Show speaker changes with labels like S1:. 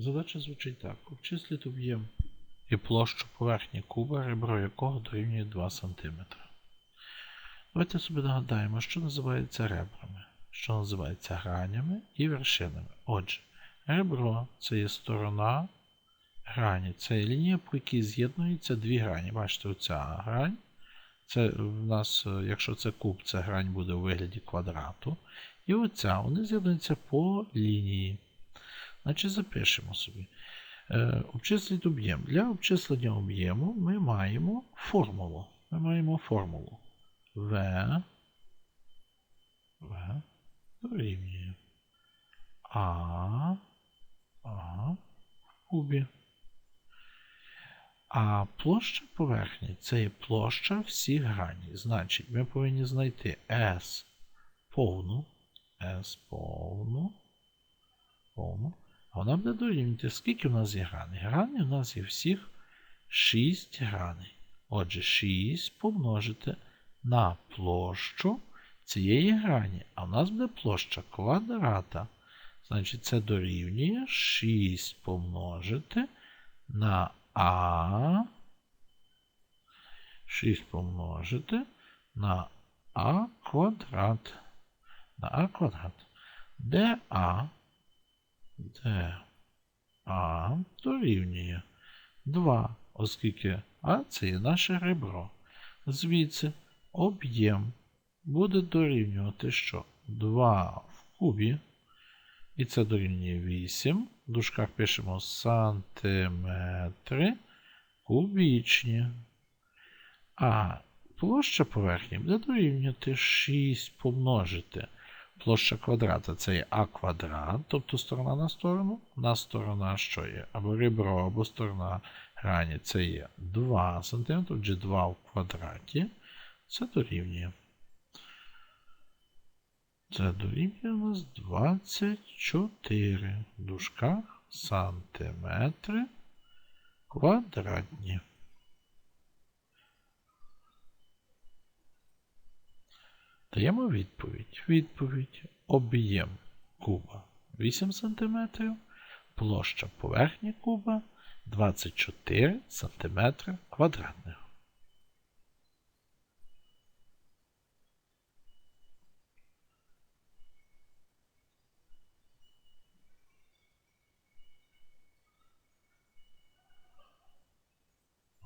S1: Задача звучить так. Обчисліть об'єм і площу поверхні куба, ребро якого дорівнює 2 см. Давайте собі нагадаємо, що називається ребрами, що називається гранями і вершинами. Отже, ребро це є сторона грані. Це є лінія, по якій з'єднуються дві грані. Бачите, оця грань. Це в нас, е, якщо це куб, це грань буде у вигляді квадрату. І оця, вони з'єднуються по лінії. Значить, запишемо собі. Е, обчисліть об'єм. Для обчислення об'єму ми маємо формулу. Ми маємо формулу. В, В дорівнює А, А в кубі. А площа поверхні це є площа всіх граней. Значить, ми повинні знайти S повну, S повну, повну. Вона буде дорівнювати, скільки в нас є граней? Граней у нас є всіх 6 граней. Отже, 6 помножити на площу цієї грані. А в нас буде площа квадрата. Значить, це дорівнює 6 помножити на А. 6 помножити на А квадрат. На А квадрат. Де А? Де А дорівнює 2, оскільки А це є наше ребро. Звідси об'єм буде дорівнювати що? 2 в кубі. І це дорівнює 8. В дужках пишемо сантиметри кубічні. А площа поверхні буде дорівнювати 6 помножити. Площа квадрата це є а квадрат, тобто сторона на сторону. На сторона що є? Або ребро, або сторона грані це є 2 см, отже 2 в квадраті. Це дорівнює. Це дорівнює у нас 24 в дужках сантиметри квадратні. Даємо відповідь. Відповідь об'єм куба 8 см, площа поверхні куба 24 см квадратних.